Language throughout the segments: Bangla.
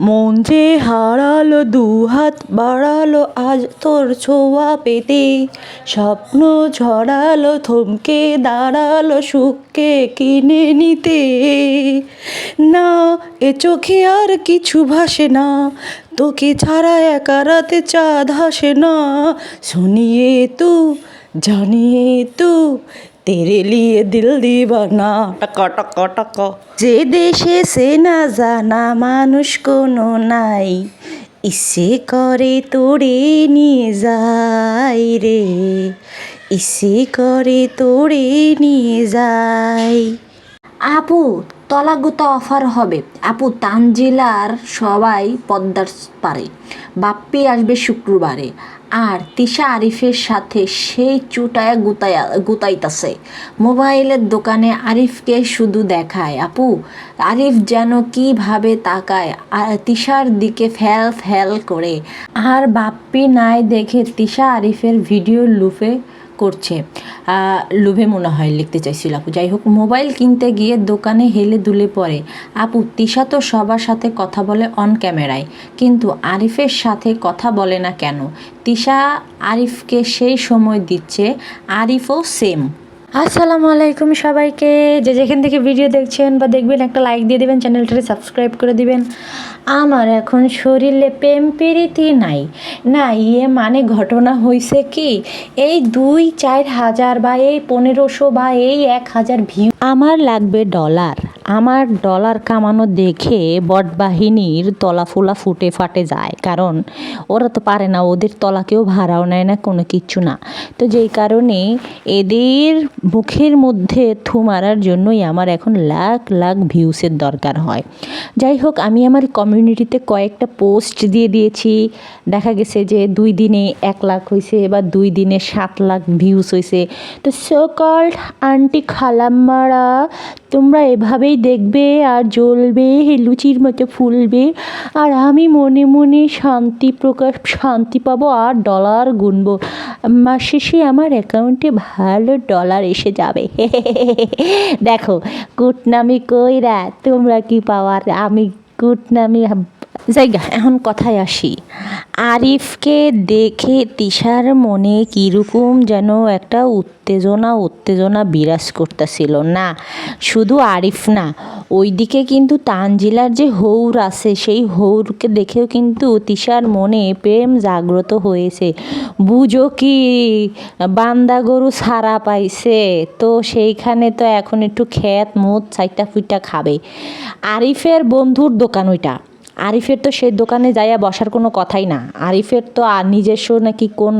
মন যে হারালো, দুহাত বাড়ালো, আজ তোর ছোঁয়া পেতে। স্বপ্ন ঝরালো, থমকে দাঁড়াল, সুখকে কিনে নিতে। না, এ চোখে আর কিছু ভাসে না। তোকে ছাড়া একা রাতে চাঁদ হাসে না। শুনিয়ে তু, জানিয়ে তু তেরে লিয়ে দিল দিবানা টাকা টাকা টাকা যে দেশে সে না জানা মানুষ কোনো নাই ইসে করে তোরে নিয়ে যাই রে ইসে করে তোরে নিয়ে যাই আপু তলাগুতা অফার হবে। আপু, তানজিলার সবাই পদ্মার পারে। বাপ্পি আসবে শুক্রবারে। আর তিশা আরিফের সাথে সেই চুটায় গুতায়া, গুতাইতাছে। মোবাইলের দোকানে আরিফকে শুধু দেখায়। আপু, আরিফ যেন কীভাবে তাকায় তিশার দিকে ফ্যাল ফ্যাল করে। আর বাপ্পি নাই দেখে তিশা আরিফের ভিডিও লুফে করছে। লোভে মনে হয় লিখতে চাইছিল আপু। যাই হোক, মোবাইল কিনতে গিয়ে দোকানে হেলে দুলে পড়ে। আপু, তিশা তো সবার সাথে কথা বলে অন ক্যামেরায় কিন্তু আরিফের সাথে কথা বলে না কেন? তিশা আরিফকে সেই সময় দিচ্ছে, আরিফও সেম আসসালামু আলাইকুম সবাইকে। যে যেখান থেকে ভিডিও দেখছেন বা দেখবেন, একটা লাইক দিয়ে দেবেন, চ্যানেলটাকে সাবস্ক্রাইব করে দিবেন। আমার এখন শরীরে প্রেম নাই। না ইয়ে মানে ঘটনা হয়েছে কি? এই দুই চার হাজার বা এই পনেরোশো বা এই এক হাজার ভিউ আমার লাগবে ডলার আমার ডলার কামানো দেখে বটবাহিনীর তলা ফোলা ফুটে ফাটে যায়। কারণ ওরা তো পারে না, ওদের তলা কেউ ভাড়াও নেয় না, কোনো কিচ্ছু না। তো যেই কারণে এদের মুখের মধ্যে থু মারার জন্যই আমার এখন লাখ লাখ ভিউসের দরকার হয়। যাই হোক, আমি আমার কমিউনিটিতে কয়েকটা পোস্ট দিয়ে দিয়েছি। দেখা গেছে যে দুই দিনে এক লাখ হয়েছে বা দুই দিনে সাত লাখ ভিউস হয়েছে তো সকল্ড আন্টি খালাম্মারা, তোমরা এভাবেই দেখবে আর জ্বলবে লুচির মতো ফুলবে। আর আমি মনে মনে শান্তি প্রকাশ, শান্তি পাবো আর ডলার গুনব। মাস শেষে আমার অ্যাকাউন্টে ভালো ডলার এসে যাবে। দেখো, কুটনামি কইরা তোমরা কি পাওয়ার? আমি কুটনামি জায়গা, এখন কথায় আসি। আরিফকে দেখে তিশার মনে কীরকম যেন একটা উত্তেজনা উত্তেজনা বিরাজ করতেছিল। না, শুধু আরিফ না, ওইদিকে কিন্তু তানজিলার যে হৌর আছে, সেই হৌরকে দেখেও কিন্তু তিশার মনে প্রেম জাগ্রত হয়েছে। বুঝো কি, বান্দা গরু ছাড়া পাইছে, তো সেইখানে তো এখন একটু খেত মুত চাইটা ফুইটা খাবে। আরিফের বন্ধুর দোকান ওইটা। আরিফের তো সেই দোকানে যাইয়া বসার কোনো কথাই না। আরিফের তো আর নিজস্ব নাকি কোন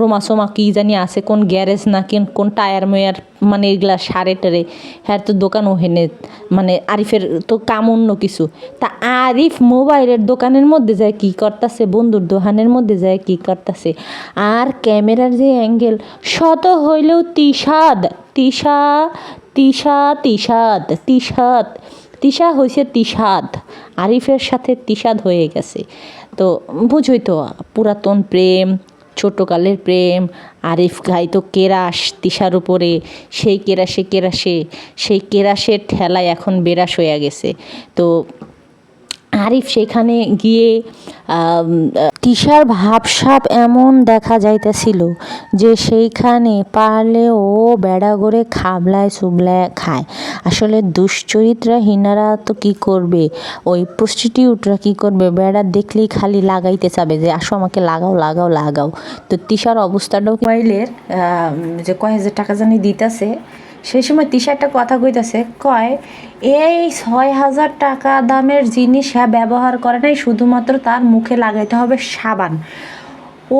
রোমাসোমা কী জানি আছে, কোন গ্যারেজ না কোন টায়ার ময়ার মানে এগুলা সারে টারে হ্যাঁ তো দোকান ওহেনে মানে আরিফের তো কাম অন্য কিছু। তা আরিফ মোবাইলের দোকানের মধ্যে যায় কী করতেছে, বন্ধুর দোকানের মধ্যে যায় কী করতেছে? আর ক্যামেরার যে অ্যাঙ্গেল, শত হইলেও তিসাদ তিসা তিসা তিসাদ তিসাদ তিশা হয়েছে তিসাদ আরিফের সাথে তিসাদ হয়ে গেছে। তো বুঝই তো, পুরাতন প্রেম, ছোটকালের প্রেম, আরিফ তো কেরাস তিশার উপরে। সেই কেরাসে কেরাসে, সেই কেরাসের ঠেলায় এখন বেরাস হয়ে গেছে। তো আরিফ সেখানে গিয়ে তিশার ভাবসাপ এমন দেখা যাইতেছিল যে সেইখানে পারলে ও বেড়া করে খাবলায় সুবলায় খায়। আসলে দুশ্চরিত্রা হিনারা তো কি করবে? ওই প্রস্টিটিউটরা কি করবে? বেড়া দেখলেই খালি লাগাইতে চাবে যে, আসো আমাকে লাগাও লাগাও লাগাও। তো তিশার অবস্থাটাও মোবাইলের যে কয় হাজার টাকা জানি দিতেছে সেই সময় তিশা একটা কথা কইতাছে, কয়, এই ছয় হাজার টাকা দামের জিনিস হ্যাঁ ব্যবহার করে নাই, শুধুমাত্র তার মুখে লাগাইতে হবে সাবান।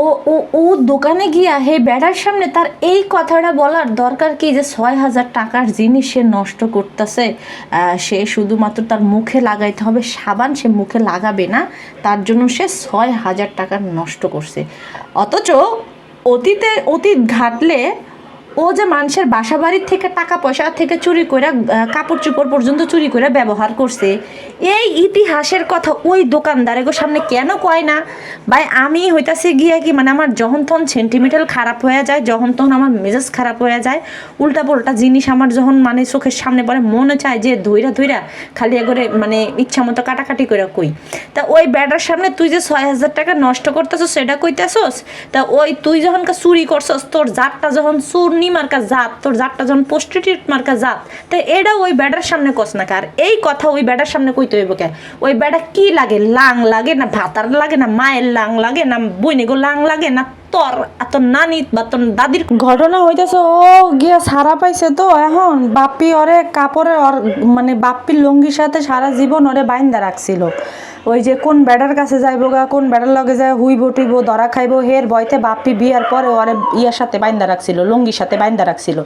ও ও ও দোকানে গিয়া হে বেড়ার সামনে তার এই কথাটা বলার দরকার কি যে ছয় হাজার টাকার জিনিস সে নষ্ট করতেছে? সে শুধুমাত্র তার মুখে লাগাইতে হবে সাবান, সে মুখে লাগাবে না, তার জন্য সে ছয় হাজার টাকা নষ্ট করছে। অথচ অতীতে অতীত ঘাটলে ও যে মানুষের বাসা বাড়ির থেকে টাকা পয়সা থেকে চুরি করে কাপড় চোপড় পর্যন্ত চুরি করে ব্যবহার করছে, এই ইতিহাসের কথা ওই দোকানদারের সামনে কেন কয় না? ভাই, আমি হইতাছে গিয়ে কি মানে আমার যখন তখন সেন্টিমেন্টাল খারাপ হয়ে যায়, যখন তখন আমার মেজাজ খারাপ হয়ে যায় উল্টা পাল্টা জিনিস আমার যখন মানে চোখের সামনে পড়ে, মনে চায় যে ধইরা ধইরা খালি করে মানে ইচ্ছা মতো কাটাকাটি করে কই। তা ওই ব্যাটার সামনে তুই যে ছয় হাজার টাকা নষ্ট করতেছস, সেটা কইতেছস? তা ওই তুই যখন চুরি করছস, তোর জাতটা যখন চূর্ণি মার্কা জাত, তোর জাতটা যখন প্রস্টিটিউট মার্কা জাত, তো এটা ওই ব্যাটার সামনে কস না কার। এই কথা ওই ব্যাটার সামনে কইতে হইব কে? ওই ব্যাটা কি লাগে? লাং লাগে না ভাতার লাগে না, মায়ের লাং লাগে না, বইনিগো লাং লাগে না তোর, আর তোর নানি বা তোর দাদির ঘটনা হইতেছে, ও গিয়া সারা পাইছে তো, এখন বাপ্পি ওরে কাপড়ে ওর মানে বাপ্পির লুঙ্গির সাথে সারা জীবন ওরে বাইন্দা রাখছিল। ওই যে কোন বেড়ার কাছে যাইবো গা, কোন বেড়ার লগে যায় হুইব টুইব ধরা খাইবো, হের বয়তে বাপ্পি বিয়ার পরে ওরে ইয়ার সাথে বাইন্দা রাখছিল, লুঙ্গির সাথে বাইন্দা রাখছিল।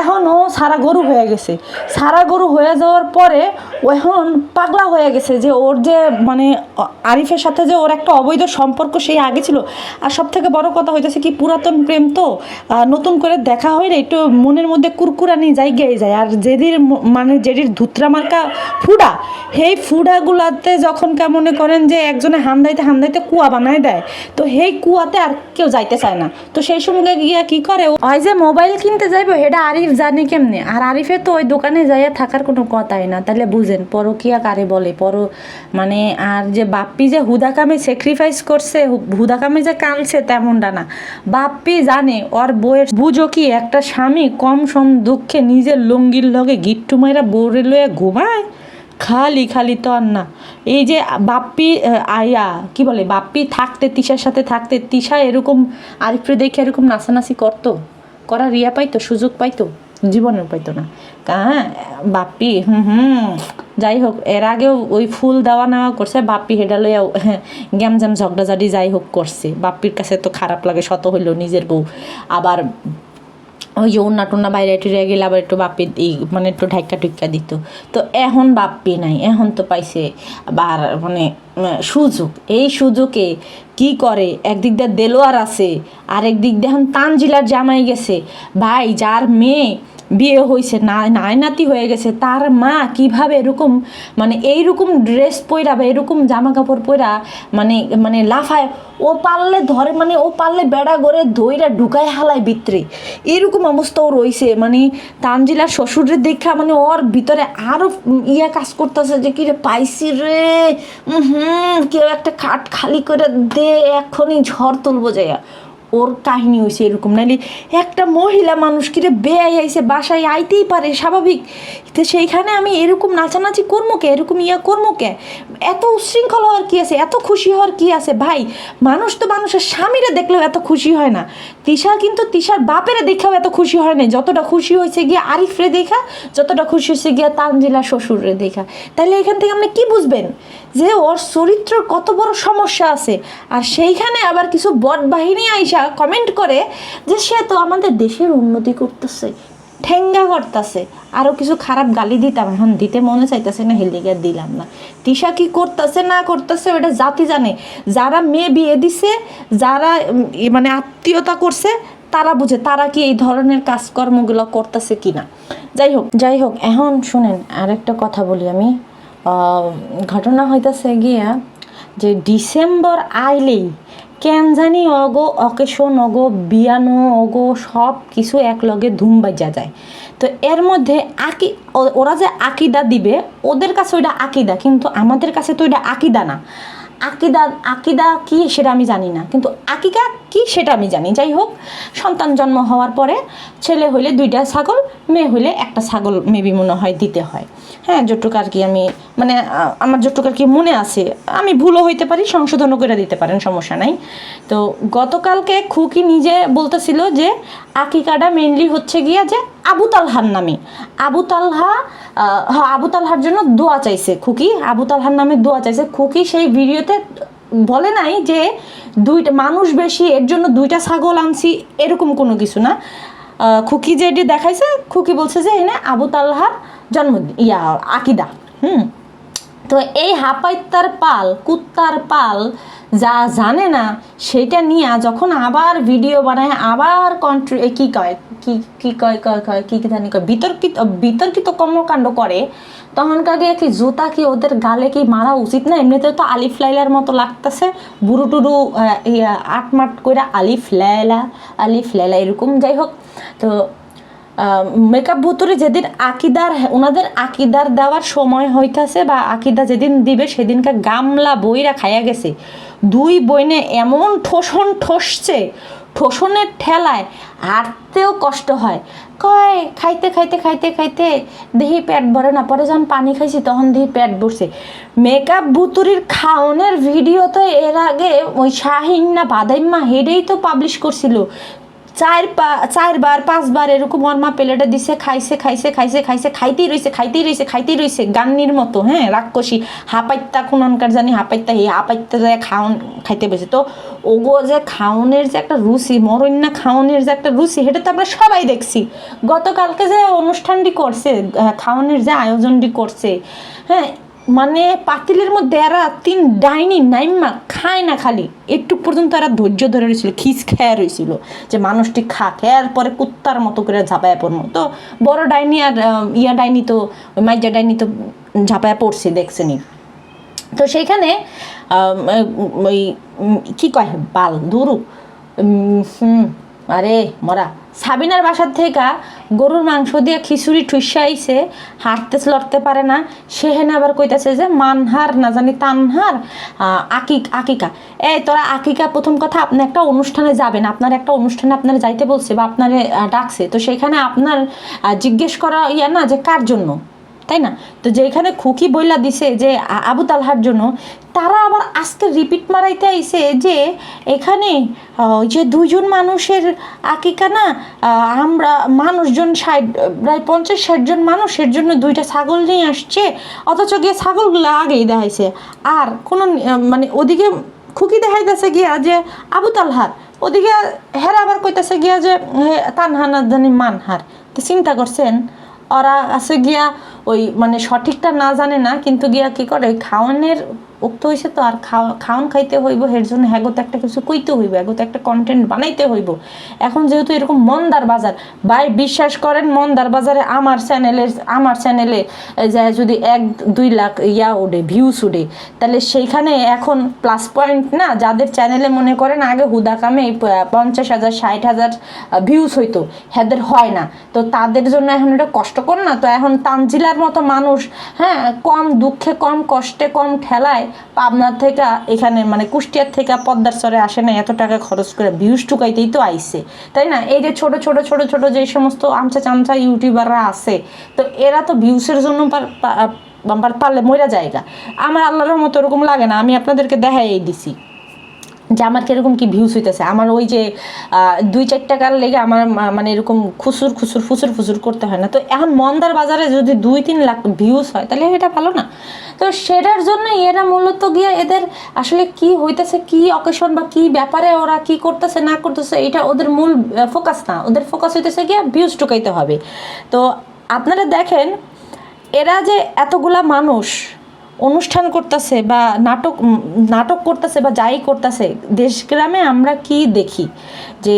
এখন ও সারা গরু হয়ে গেছে। সারা গরু হয়ে যাওয়ার পরে ও এখন পাগলা হয়ে গেছে যে ওর যে মানে আরিফের সাথে যে ওর একটা অবৈধ সম্পর্ক সেই আগে ছিল। আর সব থেকে বড় কথা হইতেছে কি পুরাতন প্রেম তো নতুন করে দেখা হইলে একটু মনের মধ্যে কুরকুরানি জায়গায় যায়। আর যেদির মানে যেদির ধুতরা মার্কা ফুডা, সেই ফুডাগুলাতে যখন কা মনে করেন যে একজনে হামদাইতে হামদাইতে কুয়া বানায় দেয়, তো সেই কুয়াতে আর কেউ যাইতে চায় না। তো সেই সময় গিয়া কি করে ওই যে মোবাইল কিনতে যাইবো সেটা আরিফ জানে কেমনে? আর আরিফে তো ওই দোকানে যাইয়া থাকার কোনো কথাই না। তাহলে বুঝেন, পরকিয়া কারে বলে? পর মানে আর যে বাপ্পি যে হুদাকামে স্যাক্রিফাইস করছে হুদাকামে যে কানছে তেমনটা না। বাপ্পি জানে, ওর বউয়ের বুঝো কি, একটা স্বামী কম সম দুঃখে নিজের লঙ্গির লগে গিট্টু মাইরা বউরে লয়ে ঘুমায়? খালি খালি তো আর না। এই যে বাপ্পি আয়া, কি বলে, বাপ্পি থাকতে, তিশার সাথে থাকতে, তিশা এরকম আরিফরে দেখে এরকম নাচানাচি করতো? করা রিয়া পাইতো, সুযোগ পাইতো? জীবনেও পাইতো না। হ্যাঁ বাপ্পি, হুম হুম, যাই হোক, এর আগেও ওই ফুল দেওয়া নেওয়া করছে, বাপ্পি হেডা লইয়া গ্যামজাম ঝগড়াঝাড়ি যাই হোক করছে। বাপ্পির কাছে তো খারাপ লাগে, শত হইল নিজের বউ। আবার ওই যে উন্না টুন্না বাইরে টিরে গেলে আবার একটু বাপ্পি মানে একটু ঢাইকা টুইকা দিত। তো এখন বাপ্পি নাই, এখন তো পাইছে আবার মানে সুযোগ। এই সুযোগে কি করে? একদিক দিয়ে দেলোয়ার আছে আর একদিক দিয়ে এখন তানজিলার জামাই গেছে। ভাই, যার মেয়ে বিয়ে হয়েছে না নাতি হয়ে গেছে, তার মা কীভাবে এরকম মানে এইরকম ড্রেস পইরা বা এরকম জামা কাপড় পইরা মানে মানে লাফায়, ও পারলে ধরে মানে ও পারলে বেড়া করে ধইরা ঢুকায় হালায় ভিতরে। এরকম অবস্থা ও রয়েছে মানে তানজিলার শ্বশুরের দেখা মানে ওর ভিতরে আরও ইয়া কাজ করতেছে যে কি রে পাইছি রে হুম কেউ একটা খাট খালি করে দে, এখনই ঝড় তুলবো যাইয়া। ওর কাহিনী হয়েছে এরকম, নাইলে একটা মহিলা মানুষ কিরে বেয়াই আইসে বাসায় আইতেই পারে, স্বাভাবিক। তো সেইখানে আমি এরকম নাচানাচি করব কে? এরকম ইয়া করব কে? এত উচ্ছৃঙ্খল হওয়ার কি আছে? এত খুশি হওয়ার কি আছে? ভাই, মানুষ তো মানুষের স্বামীরা দেখলেও এত খুশি হয় না। তিশা কিন্তু তিশার বাপেরা দেখাও এত খুশি হয় না যতটা খুশি হয়েছে গিয়ে আরিফরে দেখা, যতটা খুশি হয়েছে গিয়ে তানজিলা শ্বশুরে দেখা। তাহলে এখান থেকে আপনি কি বুঝবেন? যে ওর চরিত্রের কত বড় সমস্যা আছে। আর সেইখানে আবার কিছু বট বাহিনী আইসা কমেন্ট করে যে সে তো আমাদের দেশের উন্নতি করতেছে, ঠেঙ্গা করতেছে। আরও কিছু খারাপ গালি দিতাম, এখন দিতে মনে চাইতেছে না হেলিগে দিলাম না। তিশা কি করতেছে, না করতেছে ওটা জাতি জানে। যারা মেয়ে বিয়ে দিছে, যারা মানে আত্মীয়তা করছে, তারা বুঝে, তারা কি এই ধরনের কাজকর্মগুলো করতেছে কিনা। যাই হোক যাই হোক, এখন শুনেন, আরেকটা কথা বলি আমি। ঘটনা হইতাছে গিয়া যে ডিসেম্বর আইলেই কেন জানি অগো অকেশন অগো বিয়ানো অগো সব কিছু একলগে ধুম বাজা যায়। তো এর মধ্যে আকি ওরা যে আকিদা দিবে, ওদের কাছে ওইটা আকিদা, কিন্তু আমাদের কাছে তো ওইটা আকিদা না। আকিদা আকিদা কি সেটা আমি জানি না, কিন্তু আকিকা কি সেটা আমি জানি। যাই হোক, সন্তান জন্ম হওয়ার পরে ছেলে হইলে দুইটা ছাগল, মেয়ে হইলে একটা ছাগল মেবি মনে হয় দিতে হয়। হ্যাঁ যতটুকু আর কি আমি মানে আমার যতটুকু আর কি মনে আছে, আমি ভুলও হইতে পারি, সংশোধনও করে দিতে পারেন, সমস্যা নাই। তো গতকালকে খুকি নিজে বলতেছিল যে, আকিকাটা মেনলি হচ্ছে গিয়া যে আবু তালহার নামে। আবু তালহা হ্যাঁ আবু তালহার জন্য দোয়া চাইছে খুকি। আবু তালহার নামে দোয়া চাইছে খুকি। সেই ভিডিওতে বলে নাই যে, দুইটা, মানুষ বেশি, এর জন্য দুইটা ছাগল আনছি, এরকম কোনো কিছু না। খুকি যে এটি দেখাইছে, খুকি বলছে যে এনে আবু তালহার জন্ম ইয়া, আকিদা, হুম। তো এই হাপাইত্তার পাল, কুত্তার পাল যা জানে না সেটা নিয়ে যখন আবার ভিডিও বানায়, আবার কন্ট্রি কী কয়, কি কি কয় কয় কয়, কি কি জানি কয়, বিতর্কিত বিতর্কিত কর্মকাণ্ড করে তখন কাগে কি জুতা কি ওদের গালে কি মারা উচিত না? এমনিতে তো আলিফ লাইলার মতো লাগতেছে, বুড়ু টুরু আটমাট করে আলিফ লাইলা আলিফ লাইলা এরকম, যাই হোক। তো মেকআপ ভুতুরে যেদিন আকিদার ওনাদের আকিদার দেওয়ার সময় হইতাছে বা আকিদা যেদিন দিবে সেদিনকার গামলা বইরা খাইয়া গেছে। দুই বইনে এমন ঠোসন ঠসছে, ঠোসনের ঠেলায় হাঁটতেও কষ্ট হয়। কয়, খাইতে খাইতে খাইতে খাইতে দেহি পেট ভরে না, পরে যখন পানি খাইছি তখন দেহি পেট ভরছে। মেকআপ ভুতুরির খাওনের ভিডিও তো এর আগে ওই শাহিন না বাদাইম্মা হেডেই তো পাবলিশ করছিল। চার পা চারবার পাঁচবার এরকম মরমা প্লেটে দিছে, খাইছে খাইছে খাইছে খাইছে, খাইতেই রইছে খাইতেই রইছে খাইতেই রইছে, গান্নির মতো হ্যাঁ রাক্ষসী। হাপাইত্তা কোনকার জানি হাপাইত্তা এই হাপাইত্তা যায় খাওন, খাইতে বসে তো ওগো যে খাওনের যে একটা রুচি, মরণ্যা খাওনের যে একটা রুচি, সেটা তো আমরা সবাই দেখছি। গতকালকে যে অনুষ্ঠানটি করছে খাওনের যে আয়োজনটি করছে হ্যাঁ মানে পাতিলের মধ্যে এরা তিন ডাইনি নাইমা খায় না খালি। একটু পর্যন্ত এরা ধৈর্য ধরে রয়েছিল, খিস খেয়া রয়েছিল যে মানুষটি খা খেয়ার পরে কুত্তার মতো করে ঝাঁপায় পড়নো তো বড় ডাইনি আর ইয়া ডাইনি তো, মাইজা ডাইনি তো ঝাঁপায় পড়ছে দেখছেনি তো সেইখানে ওই কি কয়? বাল, দুরু। হুম, আরে, মরা। সাবিনার বাসার থেকে গরুর মাংস দিয়ে খিচুড়ি ঠুসা হাঁটতে লড়তে পারে না। সে সেহেনে আবার কইতাছে যে, মানহার না জানি তানহার? আকিক আকিকা। এই তোরা আকিকা, প্রথম কথা আপনি একটা অনুষ্ঠানে যাবেন। আপনার একটা অনুষ্ঠানে আপনার যাইতে বলছে বা আপনারে ডাকছে। তো সেখানে আপনার জিজ্ঞেস করা ইয়া না যে কার জন্য? তাই না? তো যেখানে খুকি বইলা দিছে যে আবু তালহার জন্য, তারা আবার আজকে রিপিট মারাইতে আইছে যে এখানে যে দুইজন মানুষের আকিকা না আমরা মানুষজন ষাট, প্রায় পঞ্চাশ ষাট জন মানুষের জন্য দুইটা ছাগল নিয়ে আসছে, অথচ গিয়ে ছাগলগুলো আগেই দেখাইছে। আর কোনো মানে ওদিকে খুকি দেখাইতেছে গিয়া যে আবু তালহার, ওদিকে হেরা আবার কইতাছে গিয়া যে তানহানা জানি মানহার। তো চিন্তা করছেন ওরা আছে গিয়া ওই মানে সঠিকটা না জানে না কিন্তু গিয়া কি করে? খাওয়ানের উক্ত হয়েছে তো আর খাওয়া খাওয়ান খাইতে হইব এর জন্য হ্যাগো তো একটা কিছু কইতে হইব হ্যাগো তো একটা কন্টেন্ট বানাইতে হইব। এখন যেহেতু এরকম মন্দার বাজার, ভাই বিশ্বাস করেন মন্দার বাজারে আমার চ্যানেলের, আমার চ্যানেলে যে যদি এক, দুই লাখ ইয়া ওঠে ভিউস উঠে, তাহলে সেইখানে এখন প্লাস পয়েন্ট না, যাদের চ্যানেলে মনে করেন আগে হুদা কামে পঞ্চাশ হাজার, ষাট হাজার ভিউস হইতো হ্যাদের হয় না। তো তাদের জন্য এখন এটা কষ্টকর না? তো এখন তানজিলার মতো মানুষ হ্যাঁ কম দুঃখে, কম কষ্টে, কম ঠেলায় পাবনার থেকে, এখানে মানে কুষ্টিয়ার থেকে পদ্মার চরে আসে না, এত টাকা খরচ করে ভিউজ টুকাইতেই তো আইসে। তাই না? এই যে ছোট ছোট ছোট ছোট যে সমস্ত আমচা চামচা ইউটিউবাররা আছে, তো এরা তো ভিউসের জন্য বাম্পার পারলে মরা জায়গা আমার আল্লাহর মতো ওরকম লাগে না, আমি আপনাদেরকে দেখাই দিছি। যে আমার কীরকম কি ভিউস হইতেছে? আমার ওই যে দুই চার টাকার লেগে আমার মানে এরকম খুসুর খুসুর ফুসুর ফুসুর করতে হয় না। তো এখন মন্দার বাজারে যদি দুই তিন লাখ ভিউস হয়, তাহলে এটা ভালো না। তো সেটার জন্য এরা মূলত গিয়ে এদের আসলে কি হইতেছে, কি অকেশন বা কি ব্যাপারে ওরা কি করতেছে, না করতেছে, এটা ওদের মূল ফোকাস না। ওদের ফোকাস হইতেছে গিয়ে ভিউজ টুকাইতে হবে। তো আপনারা দেখেন, এরা যে এতগুলা মানুষ অনুষ্ঠান করতেছে বা নাটক নাটক করতেছে বা যাই করতেছে দেশগ্রামে আমরা কি দেখি? যে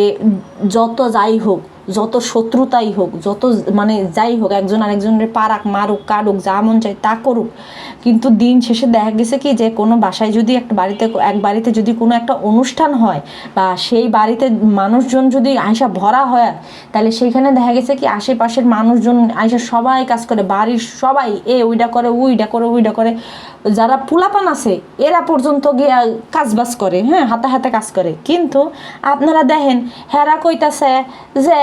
যত যাই হোক যত শত্রুতাই হোক, যত মানে যাই হোক, একজন আরেকজনের পারাক, মারুক, কারুক, যা মন চাই তা করুক। কিন্তু দিন শেষে দেখা গেছে কি যে, কোনো বাসায় যদি একটা বাড়িতে, এক বাড়িতে যদি কোনো একটা অনুষ্ঠান হয় বা সেই বাড়িতে মানুষজন যদি আয়সা ভরা হয়, তাহলে সেইখানে দেখা গেছে কি আশেপাশের মানুষজন আয়সা সবাই কাজ করে, বাড়ির সবাই এ ওইটা করে উইটা করে উইটা করে। যারা পুলাপান আছে, এরা পর্যন্ত গিয়ে কাজ বাজ করে হ্যাঁ হাতে হাতে কাজ করে। কিন্তু আপনারা দেখেন, হেরা কইতাছে যে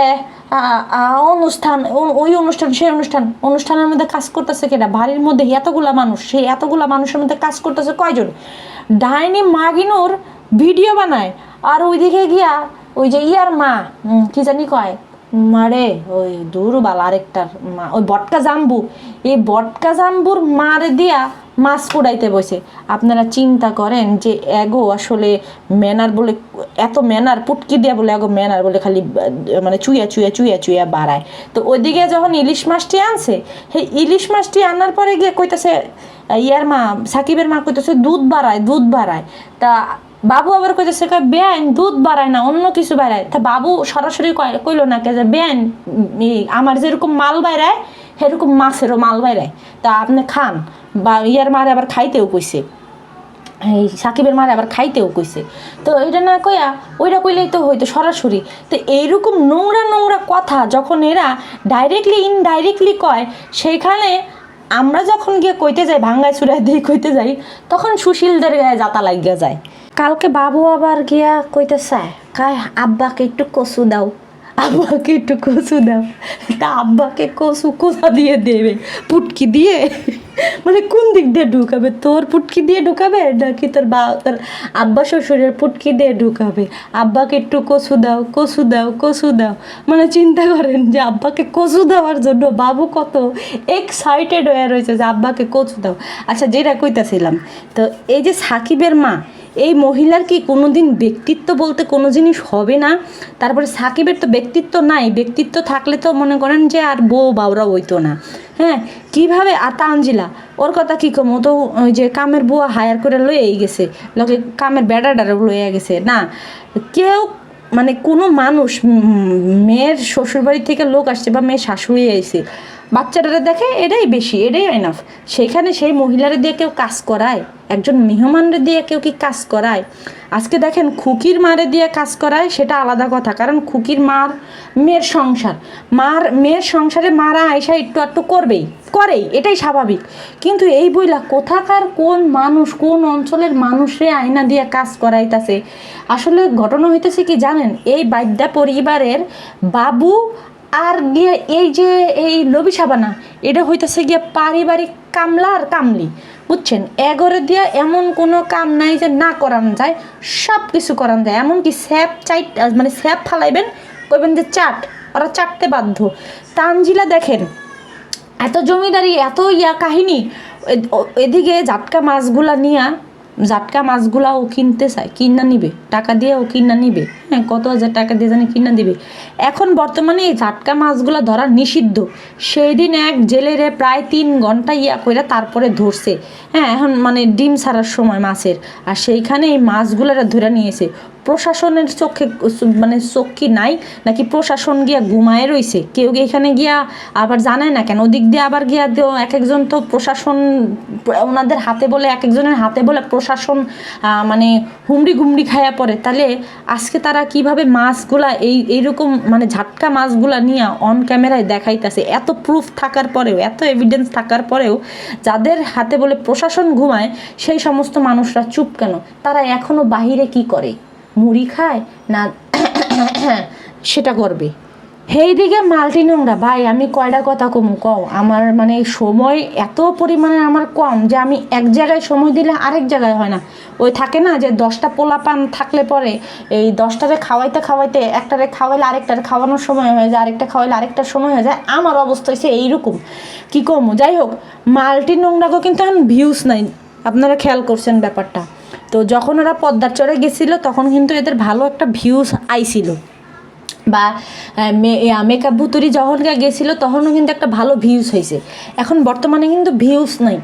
অনুষ্ঠান ওই অনুষ্ঠান, সেই অনুষ্ঠান, অনুষ্ঠানের মধ্যে কাজ করতেছে কেটা বাড়ির মধ্যে এতগুলা মানুষ, সেই এতগুলা মানুষের মধ্যে কাজ করতেছে কয়জন? ডাইনি মাগিনুর ভিডিও বানায়, আর ওইদিকে গিয়া ওই যে ইয়ার মা কি জানি কয়? মারে, ওই দুরবাল আরেকটার মা, ওই বটকা জাম্বু, এই বটকা জাম্বুর মারে দিয়া মাছ কুড়াইতে বসে। আপনারা চিন্তা করেন যে এগো আসলে ম্যানার বলে, এত ম্যানার, পুটকি দিয়া বলে এগো ম্যানার বলে খালি মানে চুইয়া চুইয়া চুইয়া চুইয়া বাড়ায়। তো ওইদিকে যখন ইলিশ মাছটি আনছে, সেই ইলিশ মাছটি আনার পরে গিয়ে কইতাছে, ইয়ার মা, সাকিবের মা কইতেছে, দুধ বাড়ায় দুধ বাড়ায়। তা বাবু আবার কইতেছে, কয় দুধ বাড়ায় না, অন্য কিছু বাড়ায়। তা বাবু সরাসরি কইলো না কে যে বেন আমার যেরকম মাল বাইরায় সেরকম মাছেরও মাল বাইরায় তা আপনি খান। বা ইয়ার মারে আবার খাইতেও কইছে। এই সাকিবের মারে আবার খাইতেও কইছে। তো এটা না কইয়া ওইটা কইলেই তো হইতো সরাসরি। তো এইরকম নোংরা নোংরা কথা যখন এরা ডাইরেক্টলি ইনডাইরেক্টলি কয় সেইখানে আমরা যখন গিয়ে কইতে যাই, ভাঙ্গায় চুড়ায় দিয়ে কইতে যাই, তখন সুশীলদের গায়ে যাতা লাগিয়া যায়। কালকে বাবু আবার গিয়া কইতে চায় কায়, আব্বাকে একটু কচু দাও। আব্বাকে একটু কচু দাও। তা আব্বাকে কচু কোথা দিয়ে দেবে? পুটকি দিয়ে? মানে কোন দিক দিয়ে ঢুকাবে? তোর পুটকি দিয়ে ঢুকাবে নাকি তোর বা তোর আব্বা শ্বশুরের পুটকি দিয়ে ঢুকাবে? আব্বাকে একটু কচু দাও কচু দাও কচু দাও। মানে চিন্তা করেন যে আব্বাকে কচু দেওয়ার জন্য বাবু কত এক্সাইটেড হয়ে রয়েছে যে আব্বাকে কচু দাও। আচ্ছা যেটা কইতাছিলাম, তো এই যে সাকিবের মা এই মহিলার কি কোনো দিন ব্যক্তিত্ব বলতে কোনো জিনিস হবে না? তারপরে সাকিবের তো ব্যক্তিত্ব নাই। ব্যক্তিত্ব থাকলে তো মনে করেন যে আর বউ বাউরা হইতো না। হ্যাঁ কীভাবে? আর তানজিলা, ওর কথা কী কম? তো ওই যে কামের বুয়া হায়ার করে লইয়াই গেছে। লোকে কামের বেড়াডারে লইয়া গেছে। না, কেউ মানে কোনো মানুষ মেয়ের শ্বশুরবাড়ি থেকে লোক আসছে বা মেয়ের শাশুড়ি আইছে বাচ্চাটারা দেখে এটাই বেশি, এটাই এনাফ সেইখানে সেই মহিলারা দিয়ে কেউ কাজ করায়, একজন মেহমানরে দিয়ে কেউ কি কাজ করায়? আজকে দেখেন খুকির মারে দিয়ে কাজ করায়, সেটা আলাদা কথা, কারণ খুকির মার মেয়ের সংসার। মার মেয়ের সংসারে মারা আয়সা একটু একটু করবেই, করেই, এটাই স্বাভাবিক। কিন্তু এই বইলা কোথাকার কোন মানুষ, কোন অঞ্চলের মানুষরে আয়না দিয়ে কাজ করাইতাছে? আসলে ঘটনা হইতেছে কি জানেন? এই বাদ্যা পরিবারের বাবু আর গিয়ে এই যে এই লবি সাবানা, এটা হইতেছে গিয়ে পারিবারিক কামলা আর কামলি, বুঝছেন? এগরে দিয়ে এমন কোনো কাম নাই যে না করান যায় সব কিছু করান যায়। এমনকি স্যাপ চাই মানে স্যাপ ফালাইবেন, কইবেন যে চাট, ওরা চাটতে বাধ্য। তানজিলা দেখেন, এত জমিদারি, এত ইয়া কাহিনী এদিকে জাটকা মাছগুলা নিয়া জাটকা মাছগুলা ও কিনতে চায়, কিনা নিবে, টাকা দিয়ে ও কিনা নিবে। হ্যাঁ কত হাজার টাকা দিয়ে জানি কিনা দিবে। এখন বর্তমানে এই জাটকা মাছগুলো ধরা নিষিদ্ধ। সেই দিন এক জেলেরে প্রায় তিন ঘণ্টা ইয়া কইরা তারপরে ধরছে। হ্যাঁ এখন মানে ডিম ছাড়ার সময় মাছের। আর সেইখানে এই মাছগুলারা ধরে নিয়েছে। প্রশাসনের চোখে মানে চোখ কি নাই, নাকি প্রশাসন গিয়া ঘুমায় রইছে? কেউ এখানে গিয়া আবার জানায় না কেন? ওদিক দিয়ে আবার গিয়া এক একজন তো প্রশাসন, ওনাদের হাতে বলে এক একজনের হাতে বলে প্রশাসন মানে হুমড়ি ঘুমড়ি খায়া পড়ে। তাহলে আজকে তারা কীভাবে মাছগুলা, এই, এইরকম মানে ঝাটকা মাছগুলা নিয়ে অন ক্যামেরায় দেখাইতেছে? এত প্রুফ থাকার পরেও, এত এভিডেন্স থাকার পরেও যাদের হাতে বলে প্রশাসন ঘুমায়, সেই সমস্ত মানুষরা চুপ কেন? তারা এখনও বাহিরে কি করে? মুড়ি খায় না সেটা করবে। সেই দিকে মাল্টি নোংরা। ভাই, আমি কয়টা কথা কমু? কও, আমার মানে সময় এত পরিমাণে আমার কম যে আমি এক জায়গায় সময় দিলে আরেক জায়গায় হয় না। ওই থাকে না যে দশটা পোলা পান থাকলে পরে এই দশটারে খাওয়াইতে খাওয়াইতে একটারে খাওয়াইলে আরেকটারে খাওয়ানোর সময় হয়ে যায়, আরেকটা খাওয়াইলে আরেকটার সময় হয়ে যায়। আমার অবস্থা হয়েছে এইরকম। কী কমু? যাই হোক, মাল্টি নোংরাকেও কিন্তু এখন ভিউজ নাই। আপনারা খেয়াল করছেন ব্যাপারটা। তো যখন ওরা পদ্মার চড়ে গেছিল তখন কিন্তু এদের ভালো একটা ভিউস আইছিল। বা মেকআপ ভুতুরি যখন গেছিল তখনও কিন্তু একটা ভালো ভিউজ হয়েছে এখন বর্তমানে কিন্তু ভিউজ নাই।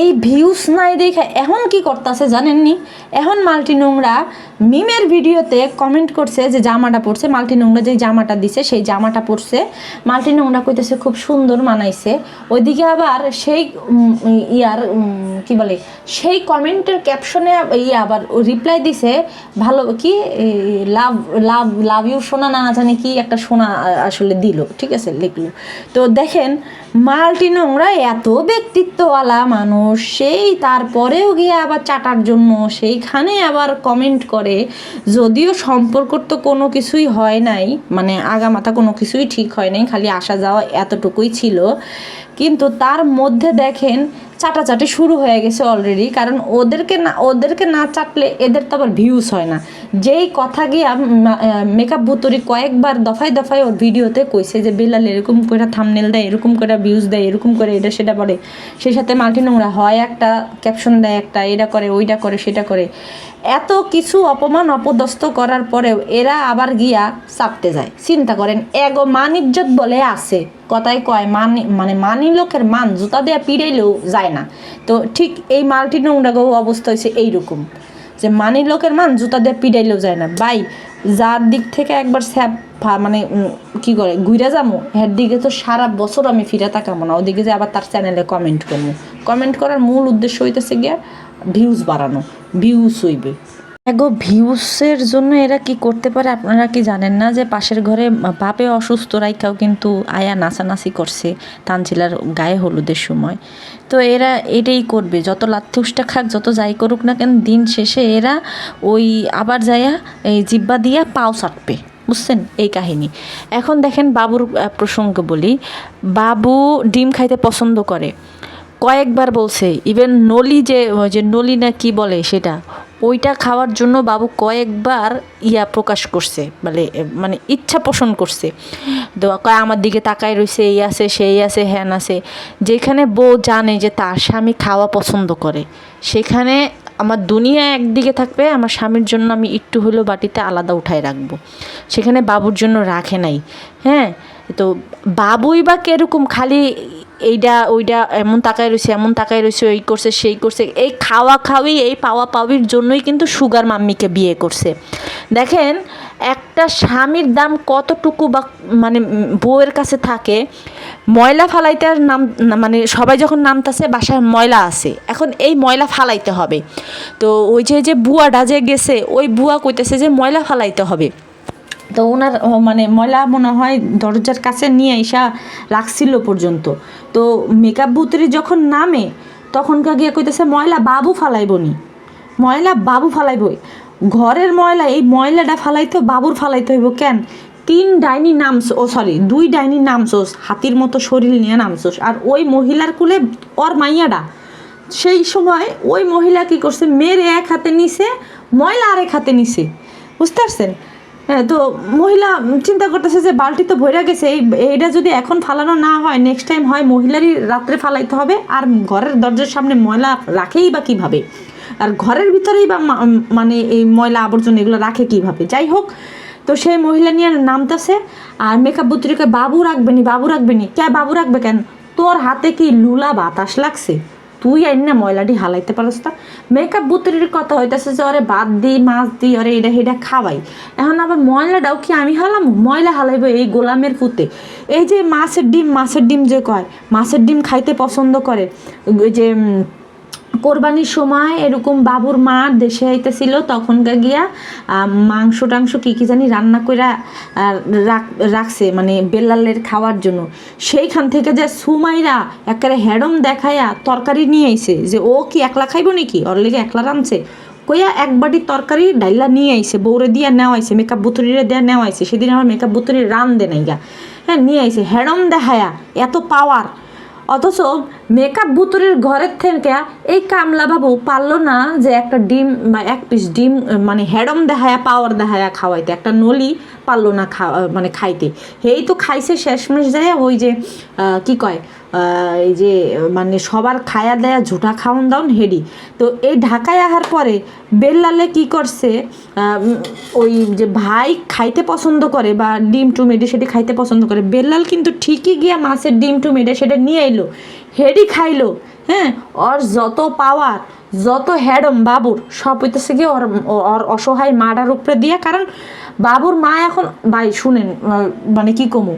এই ভিউজ নাই দেখে এখন কি করতেছে জানেননি? এখন মাল্টি নোংরা মিমের ভিডিওতে কমেন্ট করছে যে জামাটা পরছে, মাল্টি নোংরা যে জামাটা দিছে, সেই জামাটা পরছে। মাল্টি নোংরা কইতেছে খুব সুন্দর মানাইছে। ওইদিকে আবার সেই ইয়ার কি বলে, সেই কমেন্টের ক্যাপশনে ইয়ে আবার রিপ্লাই দিছে, ভালো কি লাভ লাভ লাভ ইউ শোনা না জানি কি একটা সোনা আসলে দিল, ঠিক আছে, লিখলো। তো দেখেন, মাল্টি নোংরা, এত ব্যক্তিত্বওয়ালা মানুষ, সেই তারপরেও গিয়ে আবার চাটার জন্য, সেইখানে আবার কমেন্ট করে, যদিও সম্পর্ক তো কোনো কিছুই হয় নাই মানে আগামাথা কোনো কিছুই ঠিক হয় নাই, খালি আসা যাওয়া এতটুকুই ছিল। কিন্তু তার মধ্যে দেখেন চাটাচাটি শুরু হয়ে গেছে অলরেডি কারণ ওদেরকে না ওদেরকে না চাটলে এদের তো আবার ভিউজ হয় না। যেই কথা গিয়ে মেকআপ ভুতুরি কয়েকবার দফায় দফায় ওর ভিডিওতে কইছে যে, বেলাল এরকম করে থামনেল দেয়, এরকম করে ভিউজ দেয়, এরকম করে এটা সেটা বলে সেই সাথে মাল্টি নোংরা হয় একটা ক্যাপশন দেয় একটা, এটা করে, ওইটা করে, সেটা করে। এত কিছু অপমান অপদস্থ করার পরেও এরা আবার গিয়া চাপতে যায়। চিন্তা করেন, এগো মান ইজ্জত বলে আছে। কথায় কয়, মানি মানে মানি লোকের মান জুতা দেওয়া পিড়াইলেও যায় না। তো ঠিক এই মাল্টি নোংরাগো অবস্থা হয়েছে এইরকম, যে মানি লোকের মান জুতা দিয়ে পিড়াইলেও যায় না। বাই যার দিক থেকে একবার স্যাপ মানে কি করে ঘুরে যাব এর দিকে তো সারা বছর আমি ফিরে তাকাবো না। ওদিকে যে আবার তার চ্যানেলে কমেন্ট করব কমেন্ট করার মূল উদ্দেশ্য হইতেছে গিয়ে ভিউজ বাড়ানো। ভিউজ হইবে। এগো, ভিউসের জন্য এরা কি করতে পারে আপনারা কি জানেন না যে পাশের ঘরে বাপে অসুস্থ রাইখাও কিন্তু আয়া নাচানাচি করছে তানজিলার গায়ে হলুদের সময়। তো এরা এটাই করবে, যত লাথুসটা খাক, যত যাই করুক না কেন, দিন শেষে এরা ওই আবার যাইয়া এই জিব্বা দিয়া পাও চাটবে বুঝছেন? এই কাহিনী। এখন দেখেন বাবুর প্রসঙ্গ বলি। বাবু ডিম খাইতে পছন্দ করে। কয়েকবার বলছে ইভেন নলি যে যে নলি না কি বলে সেটা, ওইটা খাওয়ার জন্য বাবু কয়েকবার ইয়া প্রকাশ করছে মানে মানে ইচ্ছা পোষণ করছে। তো কয়, আমার দিকে তাকায় রয়েছে এই আছে, সেই আছে, হ্যান আছে। যেখানে বউ জানে যে তার স্বামী খাওয়া পছন্দ করে, সেখানে আমার দুনিয়া একদিকে থাকবে, আমার স্বামীর জন্য আমি একটু হলেও বাটিতে আলাদা উঠায় রাখব। সেখানে বাবুর জন্য রাখে নাই হ্যাঁ? তো বাবুই বা কীরকম খালি এইটা ওইটা এমন তাকায় রয়েছে, এমন তাকায় রয়েছে এই করছে, সেই করছে। এই খাওয়া খাওয়ি এই পাওয়া পাওয়ির জন্যই কিন্তু সুগার মাম্মিকে বিয়ে করছে। দেখেন, একটা স্বামীর দাম কতটুকু বা মানে বউয়ের কাছে থাকে, ময়লা ফালাইতে নাম মানে সবাই যখন নামতাছে, বাসায় ময়লা আছে। এখন এই ময়লা ফালাইতে হবে। তো ওই যে যে বুয়াটা যে গেছে, ওই বুয়া কইতেছে যে ময়লা ফালাইতে হবে। তো ওনার মানে ময়লা মনে হয় দরজার কাছে নিয়ে এসা রাখছিল পর্যন্ত। তো মেকআপ বুতরি যখন নামে, তখন কা গিয়ে কইতেছে, ময়লা বাবু ফালাইবনি ময়লা বাবু ফালাইবই ঘরের ময়লা, এই ময়লাটা ফালাইতে বাবুর ফালাইতে হইব কেন? তিন ডাইনি নামস ও সরি দুই ডাইনি নামছোস হাতির মতো শরীর নিয়ে নামছোস আর ওই মহিলার কুলে ওর মাইয়াডা সেই সময় ওই মহিলা কি করছে, মেরে এক হাতে নিছে, ময়লা আরেক হাতে নিছে। বুঝতে পারছেন? তো মহিলা চিন্তা করতেছে যে বালতি তো ভরে গেছে, এই এইটা যদি এখন ফালানো না হয় নেক্সট টাইম হয়, মহিলারই রাত্রে ফালাইতে হবে। আর ঘরের দরজার সামনে ময়লা রাখেই বা কীভাবে? আর ঘরের ভিতরেই বা মানে এই ময়লা আবর্জনা এগুলো রাখে কীভাবে? যাই হোক, তো সেই মহিলা নিয়ে নামতেছে, আর মেকআপ বুত্রিকে বাবু রাখবেনি বাবু রাখবেনি কে বাবু রাখবে কেন? তোর হাতে কি লুলা বাতাস লাগছে? তুই আইন না ময়লাটি হালাইতে পারস তা। মেকআপ বুতরির কথা হইতেছে যে ওরে বাদ দিই মাছ দিই ওরে এটা এটা খাওয়াই। এখন আবার ময়লাটাও কি আমি হালাম? ময়লা হালাইব এই গোলামের পুতে। এই যে মাছের ডিম মাছের ডিম যে কয়, মাছের ডিম খাইতে পছন্দ করে যে কোরবানির সময় এরকম বাবুর মা দেশে আইতেছিল, তখনকার গিয়া মাংস টাংস কী কী জানি রান্না করে রাখছে মানে বেল্লালের খাওয়ার জন্য। সেইখান থেকে যে সুমাইরা একেবারে হেডম দেখায়া তরকারি নিয়ে আইছে, যে ও কি একলা খাইব নাকি? ওর লেগে একলা রাঁধছে। কইয়া এক বাটি তরকারি ডাইলা নিয়ে আইছে বৌরে দিয়া নেওয়া আইছে মেকআপ বুতুরিরে দেওয়া নেওয়া আইছে সেদিন আমার মেকআপ বুতুরি রান দে নাই হ্যাঁ নিয়ে আইছে, হেডম দেখায়া এত পাওয়ার অথচ মেকআপ বুতুরির ঘরের থেকে এই কামলা বাবু পারল না যে একটা ডিম এক পিস ডিম মানে হেডম দেখায়া, পাওয়ার দেখায়া খাওয়াইতে, একটা নলি পারল না খাওয়া মানে খাইতে। এই তো খাইছে শেষমেশ যায় ওই যে কি কয় এই যে মানে সবার খায়া দেয়া ঝুটা খাওয়ান দাউন হেডি। তো এই ঢাকায় আহার পরে বেল্লালে কি করছে ওই যে ভাই খাইতে পছন্দ করে বা ডিম টু মেডে সেটি খাইতে পছন্দ করে, বেল্লাল কিন্তু ঠিকই গিয়া মাছের ডিম টু মেডে সেটা নিয়ে এলো হেডি খাইলো হ্যাঁ? ওর যত পাওয়ার যত হ্যাডম বাবুর, সব হইতেছে গিয়ে ওর ওর অসহায় মাটার উপরে দিয়া, কারণ বাবুর মা এখন, ভাই, শুনেন মানে কি কমু?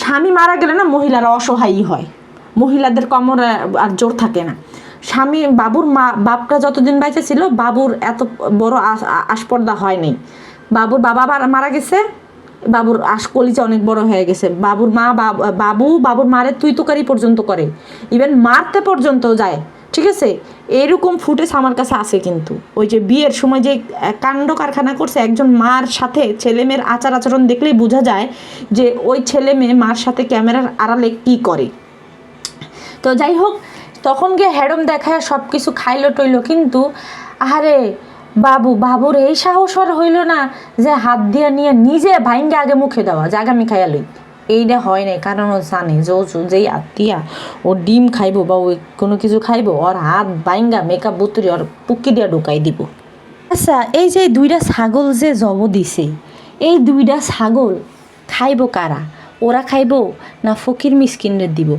স্বামী মারা গেলে না মহিলারা অসহায়ই হয়। মহিলাদের কমর আর জোর থাকে না। স্বামী, বাবুর মা বাপটা যতদিন বাইচে ছিল, বাবুর এত বড় আস্পর্দা হয় নাই। বাবুর বাবা মারা গেছে বাবুর আশকলিচা অনেক বড় হয়ে গেছে। বাবুর মা, বাব- বাবু, বাবুর মারে তুই তোকারি পর্যন্ত করে। ইভেন মারতে পর্যন্ত যায়। ঠিক আছে? এরকম ফুটেজ আমার কাছে আছে কিন্তু। ওই যে বিয়ের সময় যে কাণ্ড কারখানা করছে, একজন মার সাথে ছেলে মেয়ের আচার আচরণ দেখলেই বোঝা যায় যে ওই ছেলে মেয়ে মার সাথে ক্যামেরার আড়ালে কী করে। তো যাই হোক, তখন গিয়ে হ্যাডম দেখায় সব কিছু খাইলো টইলো কিন্তু আরে বাবু, বাবুর এই সাহস আর হইল না যে হাত দিয়া নিয়ে নিজে ভাইঙ্গে আগে মুখে দেওয়া জাগা আমি খাইয়া লই। এইটা হয় নাই, কারণ ও জানে যে ও যেই আত্মীয়া ও ডিম খাইব বা ওই কোনো কিছু খাইবো, ওর হাত বাইঙ্গা মেকআপ বুতুরি, ওর পুকি দিয়া ঢুকাই দিব। আচ্ছা এই যে দুইটা ছাগল যে জব দিছে, এই দুইটা ছাগল খাইব কারা? ওরা খাইব না ফকির মিসকিনদের দিব?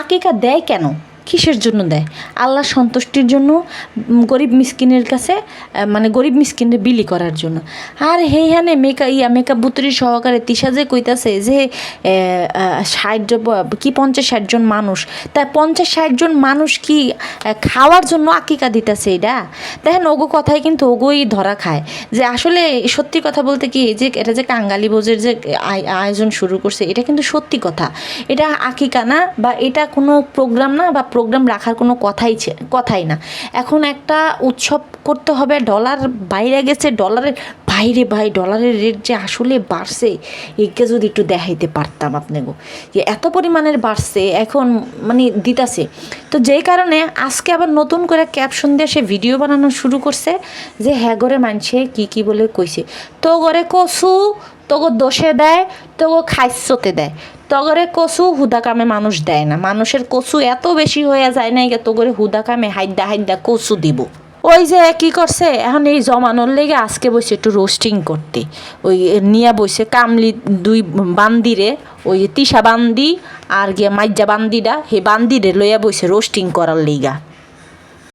আকিকা দেয় কেন? কিসের জন্য দেয়? আল্লাহ সন্তুষ্টির জন্য গরিব মিসকিনের কাছে মানে গরিব মিসকিনের বিলি করার জন্য। আর হেইহানে মেকা, ইয়া মেকআপ বুতরি সহকারে তিশা যে কইতাছে যে ষাট কি পঞ্চাশ ষাট জন মানুষ, তা পঞ্চাশ ষাট জন মানুষ কি খাওয়ার জন্য আকিকা দিতেছে এটা? দেখেন ওগো কথাই কিন্তু ওগোই ধরা খায়। যে আসলে সত্যি কথা বলতে কি, যে এটা যে কাঙ্গালি ভোজের যে আয়- আয়োজন শুরু করছে, এটা কিন্তু সত্যি কথা। এটা আকিকা না, বা এটা কোনো প্রোগ্রাম না, বা প্রোগ্রাম রাখার কোনো কথাই কথাই না। এখন একটা উৎসব করতে হবে ডলার বাইরে গেছে ডলারের বাইরে ভাই ডলারের রেট যে আসলে বাড়ছে, একে যদি একটু দেখাইতে পারতাম আপনাকে যে এত পরিমাণের বাড়ছে, এখন মানে দিতাছে। তো যেই কারণে আজকে আবার নতুন করে ক্যাপশন দিয়ে সে ভিডিও বানানো শুরু করছে, যে হ্যাঁ করে মানছে, কি কি বলে কইছে। তো করে কসু তোগো দোষে দেয় তোগো খাইসতে দেয়। তগরে কচু হুদা কামে মানুষ দেয় না। মানুষের কচু এত বেশি হয়ে যায় না তগরে হুদা কামে হাইদা হাইদা কচু দিব। ওই যে কি করছে? এখন এই জমানোর লেগে আজকে বসে একটু রোস্টিং করতে। ওই নিয়ে বসে কামলি দুই বান্দিরে, ওই তিসা বান্দি আর গিয়ে মাইজা বান্দিটা হে বান্দিরে লইয়া বসে রোস্টিং করার লেগা।